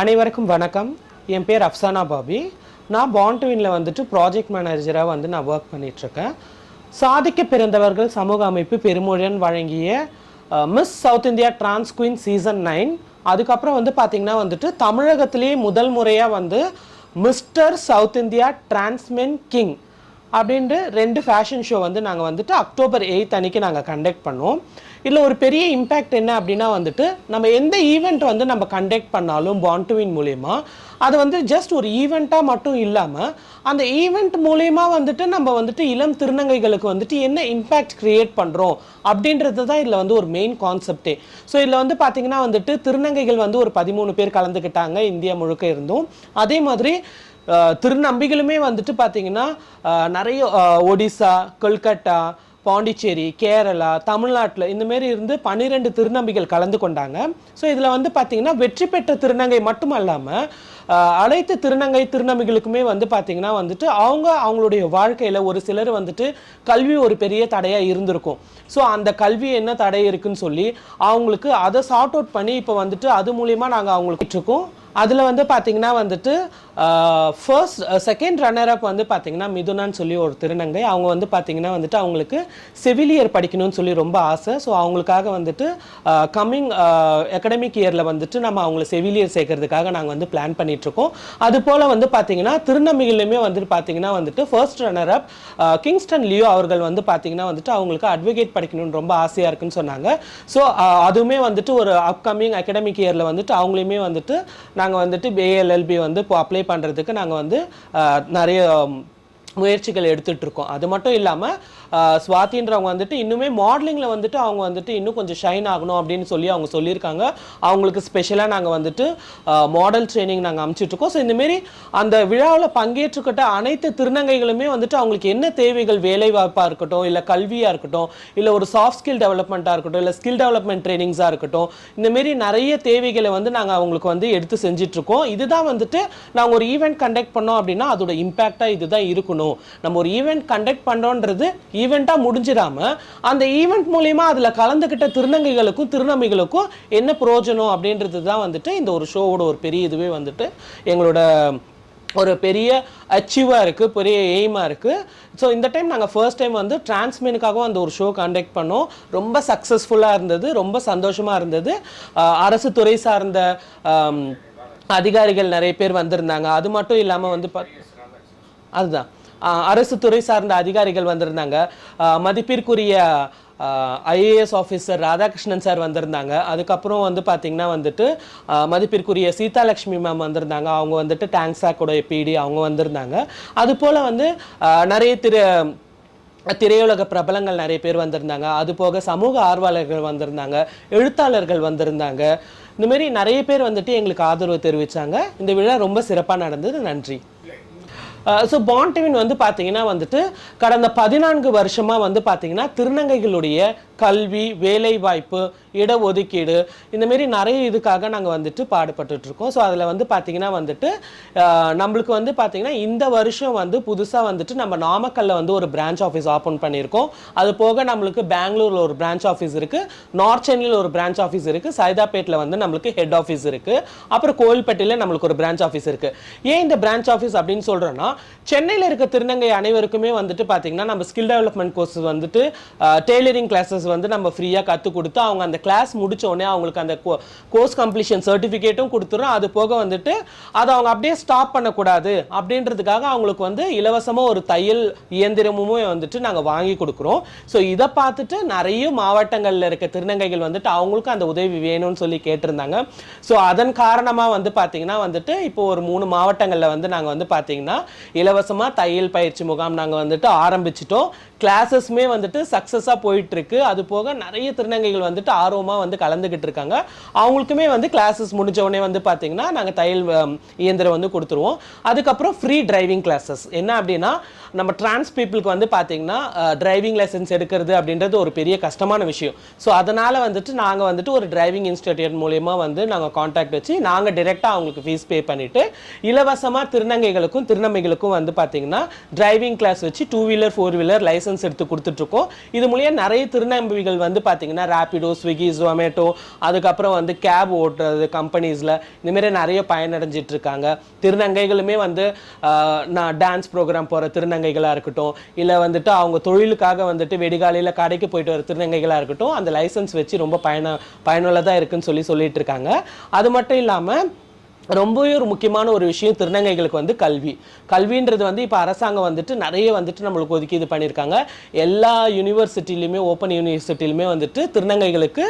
அனைவருக்கும் வணக்கம். என் பேர் அஃப்சானா பாபி. நான் பாண்ட்வினில் வந்துட்டு ப்ராஜெக்ட் மேனேஜராக வந்து நான் ஒர்க் பண்ணிகிட்ருக்கேன் சாதிக்க பிறந்தவர்கள் சமூக அமைப்பு பெருமொழியன் வழங்கிய Miss South India trans queen season nine அதுக்கப்புறம் வந்து பார்த்திங்கன்னா வந்துட்டு தமிழகத்திலேயே முதல் முறையாக வந்து Mister South India transmen king அப்படின்ட்டு ரெண்டு ஃபேஷன் ஷோ வந்து நாங்கள் வந்துட்டு அக்டோபர் எயித் அன்னைக்கு நாங்கள் கண்டக்ட் பண்ணோம். இதில் ஒரு பெரிய இம்பேக்ட் என்ன அப்படின்னா வந்துட்டு நம்ம எந்த ஈவெண்ட் வந்து நம்ம கண்டக்ட் பண்ணாலும் பாண்டுவின் மூலயமா அது வந்து ஜஸ்ட் ஒரு ஈவெண்ட்டாக மட்டும் இல்லாமல் அந்த ஈவெண்ட் மூலயமா வந்துட்டு நம்ம வந்துட்டு இளம் திருநங்கைகளுக்கு வந்துட்டு என்ன இம்பேக்ட் கிரியேட் பண்ணுறோம் அப்படின்றது தான் இதில் வந்து ஒரு மெயின் கான்செப்டே ஸோ இதில் வந்து பார்த்திங்கன்னா வந்துட்டு திருநங்கைகள் வந்து ஒரு பதிமூணு பேர் கலந்துக்கிட்டாங்க இந்தியா முழுக்க இருந்தும். அதே மாதிரி திருநம்பிகளுமே வந்துட்டு பார்த்திங்கன்னா நிறைய ஒடிசா கொல்கட்டா பாண்டிச்சேரி கேரளா தமிழ்நாட்டில் இந்த மாதிரி இருந்து பன்னிரெண்டு திருநம்பிகள் கலந்து கொண்டாங்க. ஸோ இதில் வந்து பார்த்திங்கன்னா வெற்றி பெற்ற திருநங்கை மட்டும் அல்லாமல் அனைத்து திருநங்கை திருநம்பிகளுக்குமே வந்து பார்த்திங்கன்னா வந்துட்டு அவங்க அவங்களுடைய வாழ்க்கையில் ஒரு சிலர் வந்துட்டு கல்வி ஒரு பெரிய தடையாக இருந்திருக்கும். ஸோ அந்த கல்வி என்ன தடை இருக்குன்னு சொல்லி அவங்களுக்கு அதை சார்ட் அவுட் பண்ணி இப்போ வந்துட்டு அது மூலியமா நாங்கள் அவங்களுக்கு இருக்கோம் அதில் வந்து பார்த்திங்கன்னா வந்துட்டு ஃபர்ஸ்ட் செகண்ட் ரன்னர் அப் வந்து பார்த்திங்கன்னா மிதுனான்னு சொல்லி ஒரு திருநங்கை. அவங்க வந்து பார்த்திங்கன்னா வந்துட்டு அவங்களுக்கு செவிலியர் படிக்கணும்னு சொல்லி ரொம்ப ஆசை. ஸோ அவங்களுக்காக வந்துட்டு கம்மிங் அகடமிக் இயரில் வந்துட்டு நம்ம அவங்கள செவிலியர் சேர்க்கறதுக்காக நாங்கள் வந்து பிளான் பண்ணிகிட்ருக்கோம் அது போல் வந்து பார்த்திங்கன்னா திருநம்பிகளுமே வந்துட்டு பார்த்திங்கன்னா வந்துட்டு first runner up Kingston Leo அவர்கள் வந்து பார்த்திங்கன்னா வந்துட்டு அவங்களுக்கு அட்வொகேட் படிக்கணும்னு ரொம்ப ஆசையாக இருக்குன்னு சொன்னாங்க. ஸோ அதுவுமே வந்துட்டு ஒரு அப்கமிங் அகடமிக் இயரில் வந்துட்டு அவங்களையுமே வந்துட்டு நாங்கள் வந்துட்டு ஏஎல்எல்பி வந்து இப்போ அப்ளை பண்ணுறதுக்கு நாங்கள் வந்து நிறைய முயற்சிகள் எடுத்துகிட்ருக்கோம் அது மட்டும் இல்லாமல் ஸ்வாதின்றவங்க வந்துட்டு இன்னுமே மாடலிங்கில் வந்துட்டு அவங்க வந்துட்டு இன்னும் கொஞ்சம் ஷைன் ஆகணும் அப்படின்னு சொல்லி அவங்க சொல்லியிருக்காங்க. அவங்களுக்கு ஸ்பெஷலாக நாங்கள் வந்துட்டு மாடல் ட்ரைனிங் நாங்கள் அமுச்சிட்ருக்கோம் ஸோ இந்தமாரி அந்த விழாவில் பங்கேற்றுக்கிட்ட அனைத்து திருநங்கைகளுமே வந்துட்டு அவங்களுக்கு என்ன தேவைகள் வேலை வாய்ப்பாக இருக்கட்டும் இல்லை கல்வியாக இருக்கட்டும் இல்லை ஒரு சாஃப்ட் ஸ்கில் டெவலப்மெண்ட்டாக இருக்கட்டும் இல்லை ஸ்கில் டெவலப்மெண்ட் ட்ரைனிங்ஸாக இருக்கட்டும் இந்தமாரி நிறைய தேவைகளை வந்து நாங்கள் அவங்களுக்கு வந்து எடுத்து செஞ்சிட்ருக்கோம் இதுதான் வந்துட்டு நாங்கள் ஒரு ஈவெண்ட் கண்டக்ட் பண்ணோம் அப்படின்னா அதோட இம்பேக்டாக இதுதான் இருக்கணும். நம்ம ஒரு ஈவெண்ட் கண்டக்ட் பண்ணோன்றது ஈவெண்ட்டாக முடிஞ்சிடாம அந்த ஈவெண்ட் மூலயமா அதில் கலந்துக்கிட்ட திருநங்கைகளுக்கும் திருநமைகளுக்கும் என்ன பிரயோஜனம் அப்படின்றது தான் வந்துட்டு இந்த ஒரு ஷோவோட ஒரு பெரிய இதுவே வந்துட்டு எங்களோட ஒரு பெரிய அச்சீவாக இருக்குது பெரிய எய்மாக இருக்குது ஸோ இந்த டைம் நாங்கள் ஃபர்ஸ்ட் டைம் வந்து டிரான்ஸ்மெனுக்காகவும் அந்த ஒரு ஷோ கண்டக்ட் பண்ணோம். ரொம்ப சக்ஸஸ்ஃபுல்லாக இருந்தது ரொம்ப சந்தோஷமாக இருந்தது. அரசு துறை சார்ந்த அதிகாரிகள் நிறைய பேர் வந்திருந்தாங்க. அது மட்டும் இல்லாமல் வந்து பா அதுதான். அரசு துறை சார்ந்த அதிகாரிகள் வந்திருந்தாங்க. மதிப்பிற்குரிய ஐஏஎஸ் ஆஃபீஸர் ராதாகிருஷ்ணன் சார் வந்திருந்தாங்க. அதுக்கப்புறம் வந்து பார்த்தீங்கன்னா வந்துட்டு மதிப்பிற்குரிய சீதாலட்சுமி மேம் வந்திருந்தாங்க. அவங்க வந்துட்டு டேங்ஸாக்கோட பிடி அவங்க வந்திருந்தாங்க. அதுபோல் வந்து நிறைய திரு திரையுலக பிரபலங்கள் நிறைய பேர் வந்திருந்தாங்க. அது போக சமூக ஆர்வலர்கள் வந்திருந்தாங்க. எழுத்தாளர்கள் வந்திருந்தாங்க. இந்த மாதிரி நிறைய பேர் வந்துட்டு எங்களுக்கு ஆதரவு தெரிவித்தாங்க இந்த விழா ரொம்ப சிறப்பாக நடந்தது. நன்றி. ஸோ பாண்டிவின் வந்து பார்த்தீங்கன்னா வந்துட்டு கடந்த பதினான்கு வருஷமாக வந்து பார்த்தீங்கன்னா திருநங்கைகளுடைய கல்வி வேலைவாய்ப்பு இடஒதுக்கீடு இந்தமாரி நிறைய இதுக்காக நாங்கள் வந்துட்டு பாடுபட்டுட்ருக்கோம் ஸோ அதில் வந்து பார்த்தீங்கன்னா வந்துட்டு நம்மளுக்கு வந்து பார்த்திங்கன்னா இந்த வருஷம் வந்து புதுசாக வந்துட்டு நம்ம நாமக்கல்லில் வந்து ஒரு பிரான்ச் ஆஃபீஸ் ஓப்பன் பண்ணியிருக்கோம். அது போக நம்மளுக்கு பெங்களூரில் ஒரு பிரான்ச் ஆஃபீஸ் இருக்குது நார்த் சென்னையில் ஒரு பிரான்ச் ஆஃபீஸ் இருக்குது சைதாப்பேட்டில் வந்து நம்மளுக்கு ஹெட் ஆஃபீஸ் இருக்குது அப்புறம் கோவில்பட்டியில் நம்மளுக்கு ஒரு பிரான்ச் ஆஃபீஸ் இருக்குது ஏன் இந்த பிரான்ச் ஆஃபீஸ் அப்படின்னு சொல்கிறோன்னா சென்னையில் இருக்க திருநங்கை அனைவருக்குமே வந்துட்டு பார்த்தீங்கன்னா நம்ம ஸ்கில் டெவலப்மெண்ட் கோர்ஸ் வந்துட்டு டெய்லரிங் கிளாஸஸ் வந்து நம்ம ஃப்ரீயாக கற்றுக் கொடுத்து அவங்க அந்த கிளாஸ் முடிச்ச உடனே அவங்களுக்கு அந்த கோர்ஸ் கம்ப்ளீஷன் சர்டிஃபிகேட்டும் கொடுத்துரும் அது போக வந்துட்டு அதை அவங்க அப்படியே ஸ்டாப் பண்ணக்கூடாது அப்படின்றதுக்காக அவங்களுக்கு வந்து இலவசமாக ஒரு தையல் இயந்திரமுமே வந்துட்டு நாங்கள் வாங்கி கொடுக்குறோம். ஸோ இதை பார்த்துட்டு நிறைய மாவட்டங்களில் இருக்க திருநங்கைகள் வந்துட்டு அவங்களுக்கும் அந்த உதவி வேணும்னு சொல்லி கேட்டிருந்தாங்க. ஸோ அதன் காரணமாக வந்து பார்த்தீங்கன்னா வந்துட்டு இப்போ ஒரு மூணு மாவட்டங்களில் வந்து நாங்கள் வந்து பார்த்தீங்கன்னா இலவசமாக தையல் பயிற்சி முகாம் நாங்கள் வந்துட்டு ஆரம்பிச்சிட்டோம். கிளாஸஸ்மே வந்துட்டு சக்ஸஸாக போயிட்டுருக்கு. அது போக நிறைய திருநங்கைகள் வந்துட்டு ஆர்வமாக வந்து கலந்துக்கிட்டு இருக்காங்க. அவங்களுக்குமே வந்து கிளாஸஸ் முடிஞ்ச உடனே வந்து பார்த்தீங்கன்னா நாங்கள் தையல் இயந்திரம் வந்து கொடுத்துருவோம். அதுக்கப்புறம் ஃப்ரீ டிரைவிங் கிளாஸஸ் என்ன அப்படின்னா நம்ம டிரான்ஸ் பீப்புளுக்கு வந்து பார்த்தீங்கன்னா டிரைவிங் லைசன்ஸ் எடுக்கிறது அப்படின்றது ஒரு பெரிய கஷ்டமான விஷயம். ஸோ அதனால் வந்துட்டு நாங்கள் வந்துட்டு ஒரு டிரைவிங் இன்ஸ்டியூட் மூலயமா வந்து நாங்கள் காண்டாக்ட் வச்சு நாங்கள் டிரெக்டாக அவங்களுக்கு ஃபீஸ் பே பண்ணிவிட்டு இலவசமாக திருநங்கைகளுக்கும் திருநங்கைகளுக்கும் வந்து பார்த்தீங்கன்னா டிரைவிங் கிளாஸ் வச்சு two wheeler four wheeler licence எடுத்து கொடுத்துட்ருக்கோம். இது மூலியம் நிறைய திருநம்பிகள் வந்து பார்த்தீங்கன்னா ரேப்பிடோ ஸ்விக்கி ஜொமேட்டோ அதுக்கப்புறம் வந்து கேப் ஓட்டுறது கம்பெனிஸில் இந்தமாரி நிறைய பயனடைஞ்சிட்டு இருக்காங்க திருநங்கைகளுமே வந்து நான் டான்ஸ் ப்ரோக்ராம் போகிற திருநங்கை திருநங்கைகளாக இருக்கட்டும் இல்லை வந்துட்டு அவங்க தொழிலுக்காக வந்துட்டு வெடிகாலையில் கடைக்கு போயிட்டு வர திருநங்கைகளாக இருக்கட்டும் அந்த லைசன்ஸ் வச்சு ரொம்ப பயன பயனுள்ளதாக இருக்குன்னு சொல்லி சொல்லிட்டு இருக்காங்க. அது மட்டும் இல்லாமல் ரொம்பவே ஒரு முக்கியமான ஒரு விஷயம் திருநங்கைகளுக்கு வந்து கல்வி. கல்வின்றது வந்து இப்போ அரசாங்கம் வந்துட்டு நிறைய வந்துட்டு நம்மளுக்கு ஒதுக்கி இது பண்ணியிருக்காங்க. எல்லா யூனிவர்சிட்டிலையுமே ஓப்பன் யூனிவர்சிட்டிலுமே வந்துட்டு திருநங்கைகளுக்கு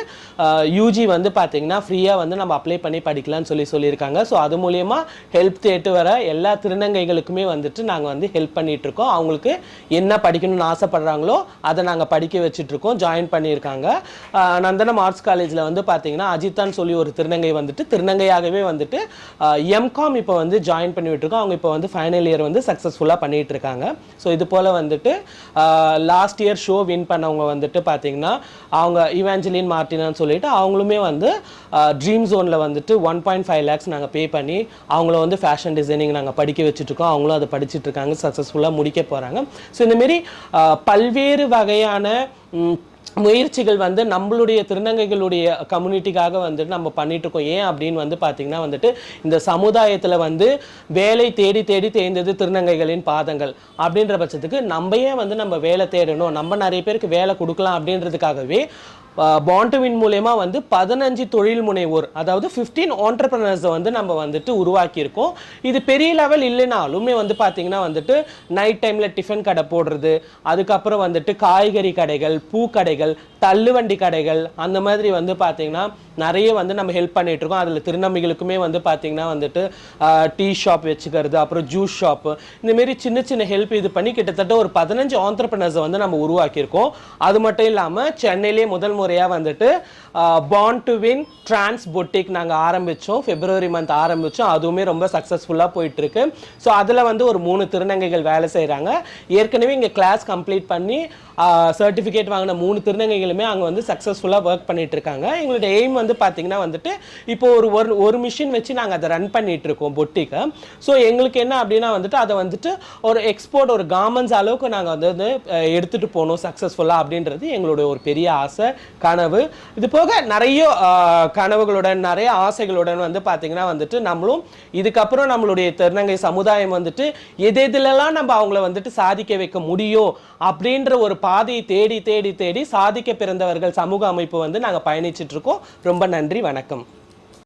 யூஜி வந்து பார்த்திங்கன்னா ஃப்ரீயாக வந்து நம்ம அப்ளை பண்ணி படிக்கலாம்னு சொல்லி சொல்லியிருக்காங்க. ஸோ அது மூலயமா ஹெல்ப் தேட்டு வர எல்லா திருநங்கைகளுக்குமே வந்துட்டு நாங்கள் வந்து ஹெல்ப் பண்ணிகிட்ருக்கோம் அவங்களுக்கு என்ன படிக்கணும்னு ஆசைப்படுறாங்களோ அதை நாங்கள் படிக்க வச்சுட்ருக்கோம் ஜாயின் பண்ணியிருக்காங்க. நந்தனம் ஆர்ட்ஸ் காலேஜில் வந்து பார்த்திங்கன்னா அஜித்தான் சொல்லி ஒரு திருநங்கை வந்துட்டு திருநங்கையாகவே வந்துட்டு எம்காம் இப்போ வந்து ஜாயின் பண்ணி விட்டுருக்கோம் அவங்க இப்போ வந்து ஃபைனல் இயர் வந்து சக்ஸஸ்ஃபுல்லாக பண்ணிகிட்டு இருக்காங்க ஸோ இது போல் வந்துட்டு லாஸ்ட் இயர் ஷோ வின் பண்ணவங்க வந்துட்டு பார்த்தீங்கன்னா அவங்க இவாஞ்சலின் மார்டினான்னு சொல்லிட்டு அவங்களுமே வந்து ட்ரீம் ஜோனில் வந்துட்டு ஒன் பாயிண்ட் ஃபைவ் லேக்ஸ் நாங்கள் பே பண்ணி அவங்கள வந்து ஃபேஷன் டிசைனிங் நாங்கள் படிக்க வச்சுட்ருக்கோம் அவங்களும் அதை படிச்சுட்டு இருக்காங்க சக்ஸஸ்ஃபுல்லாக முடிக்க போகிறாங்க ஸோ இந்தமாரி பல்வேறு வகையான முயற்சிகள் வந்து நம்மளுடைய திருநங்கைகளுடைய கம்யூனிட்டிக்காக வந்துட்டு நம்ம பண்ணிட்டு இருக்கோம். ஏன் அப்படின்னு வந்து பார்த்திங்கன்னா வந்துட்டு இந்த சமுதாயத்தில் வந்து வேலை தேடி தேடி தேர்ந்தது திருநங்கைகளின் பாதங்கள் அப்படின்ற பட்சத்துக்கு நம்ம ஏன் வந்து நம்ம வேலை தேடணும்? நம்ம நிறைய பேருக்கு வேலை கொடுக்கலாம் அப்படின்றதுக்காகவே பாண்டுவின் மூலயமா வந்து பதினஞ்சு தொழில் முனைவோர் அதாவது ஃபிஃப்டீன் ஆண்டர்பிரினர்ஸை வந்து நம்ம வந்துட்டு உருவாக்கியிருக்கோம். இது பெரிய லெவல் இல்லைனாலுமே வந்து பார்த்திங்கன்னா வந்துட்டு நைட் டைமில் டிஃபன் கடை போடுறது அதுக்கப்புறம் வந்துட்டு காய்கறி கடைகள் பூக்கடைகள் தள்ளுவண்டி கடைகள் அந்த மாதிரி வந்து பார்த்தீங்கன்னா நிறைய வந்து நம்ம ஹெல்ப் பண்ணிகிட்ருக்கோம் அதில் திருநம்பிகளுக்குமே வந்து பார்த்தீங்கன்னா வந்துட்டு டீ ஷாப் வச்சுக்கிறது அப்புறம் ஜூஸ் ஷாப்பு இந்தமாரி சின்ன சின்ன ஹெல்ப் இது பண்ணி கிட்டத்தட்ட ஒரு பதினஞ்சு ஆண்டர்பிரினர்ஸை வந்து நம்ம உருவாக்கியிருக்கோம். அது மட்டும் இல்லாமல் சென்னையிலே முதல் முறையாக வந்துட்டு born to win trans boutique நாங்கள் ஆரம்பித்தோம் ஃபிப்ரவரி மந்த் ஆரம்பித்தோம் அதுவுமே ரொம்ப சக்ஸஸ்ஃபுல்லாக போயிட்டுருக்கு. ஸோ அதில் வந்து ஒரு மூணு திருநங்கைகள் வேலை செய்கிறாங்க ஏற்கனவே இங்கே கிளாஸ் கம்ப்ளீட் பண்ணி சர்டிஃபிகேட் வாங்கின மூணு திருநங்கைகள் ஆளுமே அங்கே வந்து சக்ஸஸ்ஃபுல்லாக ஒர்க் பண்ணிட்டு இருக்காங்க எங்களுடைய எய்ம் வந்து பார்த்தீங்கன்னா வந்துட்டு இப்போ ஒரு ஒரு ஒரு மிஷின் வச்சு நாங்கள் அதை ரன் பண்ணிட்டு இருக்கோம் பொட்டிக்கை ஸோ எங்களுக்கு என்ன அப்படின்னா வந்துட்டு அதை வந்துட்டு ஒரு எக்ஸ்போர்ட் ஒரு கார்மெண்ட்ஸ் அளவுக்கு நாங்கள் வந்து எடுத்துகிட்டு போகணும் சக்ஸஸ்ஃபுல்லாக அப்படின்றது எங்களுடைய ஒரு பெரிய ஆசை கனவு. இது போக நிறைய கனவுகளுடன் நிறைய ஆசைகளுடன் வந்து பார்த்தீங்கன்னா வந்துட்டு நம்மளும் இதுக்கப்புறம் நம்மளுடைய திருநங்கை சமுதாயம் வந்துட்டு எது எதுலலாம் நம்ம அவங்கள வந்துட்டு சாதிக்க வைக்க முடியும் அப்படின்ற ஒரு பாதையை தேடி தேடி தேடி சாதிக்க பிறந்தவர்கள் சமூக அமைப்பு வந்து நாங்கள் பயணிச்சிட்டு இருக்கோம். ரொம்ப நன்றி வணக்கம்.